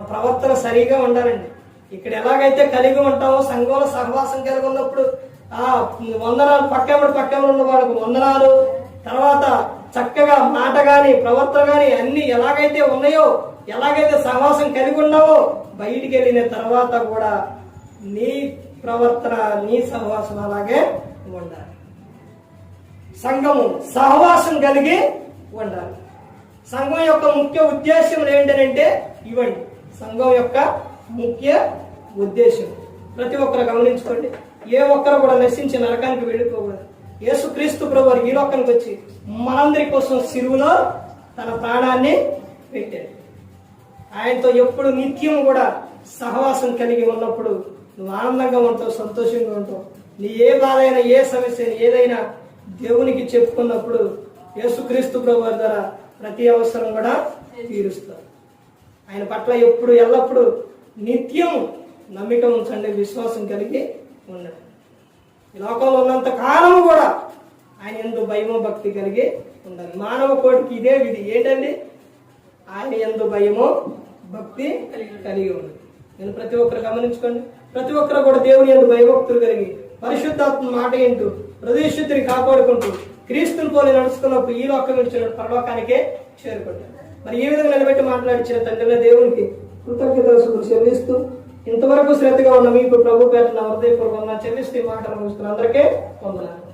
ప్రవర్తన సరిగా ఉండాలండి. ఇక్కడ ఎలాగైతే కలిగి ఉంటామో సంఘంలో సహవాసం కలిగి ఉన్నప్పుడు ఆ వందనాలు పక్కబడి పక్కబడి ఉన్న వాళ్ళకు వందనాలు. తర్వాత చక్కగా మాట గాని ప్రవర్తన గాని అన్ని ఎలాగైతే ఉన్నాయో ఎలాగైతే సహవాసం కలిగి ఉన్నావో బయటికి వెళ్ళిన తర్వాత కూడా నీ ప్రవర్తన నీ సహవాసం అలాగే ఉండాలి. సంఘము సహవాసం కలిగి ఉండాలి. సంఘం యొక్క ముఖ్య ఉద్దేశం ఏంటంటే ఇవ్వండి. సంఘం యొక్క ముఖ్య ఉద్దేశం. ప్రతి ఒక్కరు గమనించుకోండి. ఏ ఒక్కరు కూడా నశించి నరకానికి వెళ్ళిపోకూడదు. యేసుక్రీస్తు ప్రభు ఈ లోకానికి వచ్చి మనందరి కోసం సిరువులో తన ప్రాణాన్ని పెట్టాడు. ఆయనతో ఎప్పుడు నిత్యం కూడా సహవాసం కలిగి ఉన్నప్పుడు నువ్వు ఆనందంగా ఉంటావు సంతోషంగా ఉంటావు. నీ ఏ బాధ అయినా ఏ సమస్య అయినా ఏదైనా దేవునికి చెప్పుకున్నప్పుడు యేసుక్రీస్తు ప్రభు ద్వారా ప్రతి అవసరం కూడా తీరుస్తారు ఆయన పట్ల ఎప్పుడు ఎల్లప్పుడూ నిత్యం నమ్మిక ఉంచండి విశ్వాసం కలిగి ఉండండి. ఈ లోకంలో ఉన్నంత కాలము కూడా ఆయన ఎందు భయమో భక్తి కలిగి ఉండాలి. మానవ కోటికి ఇదే విధి. ఏంటండి? ఆయన ఎందు భయమో భక్తి కలిగి ఉండాలి. నేను ప్రతి ఒక్కరు గమనించుకోండి. ప్రతి ఒక్కరు కూడా దేవుని ఎందు భయభక్తులు కలిగి పరిశుద్ధాత్మ మాట ఏంటూ హృదయశుద్ధిని కాపాడుకుంటూ క్రీస్తుని పోలి నడుచుకున్నప్పుడు ఈ లోకం ఇచ్చిన పరలోకానికే చేరుకుంటారు మరి ఈ విధంగా నిలబెట్టి మాట్లాడిచ్చిన తండ్రిలో దేవునికి కృతజ్ఞతలు చెల్లిస్తూ ఇంతవరకు శ్రద్ధగా ఉన్న మీకు ప్రభు పేట నా హృదయపూర్వకంగా చెల్లిస్తూ ఈ మాటలు ముగిస్తున్న అందరికీ వందనాలు.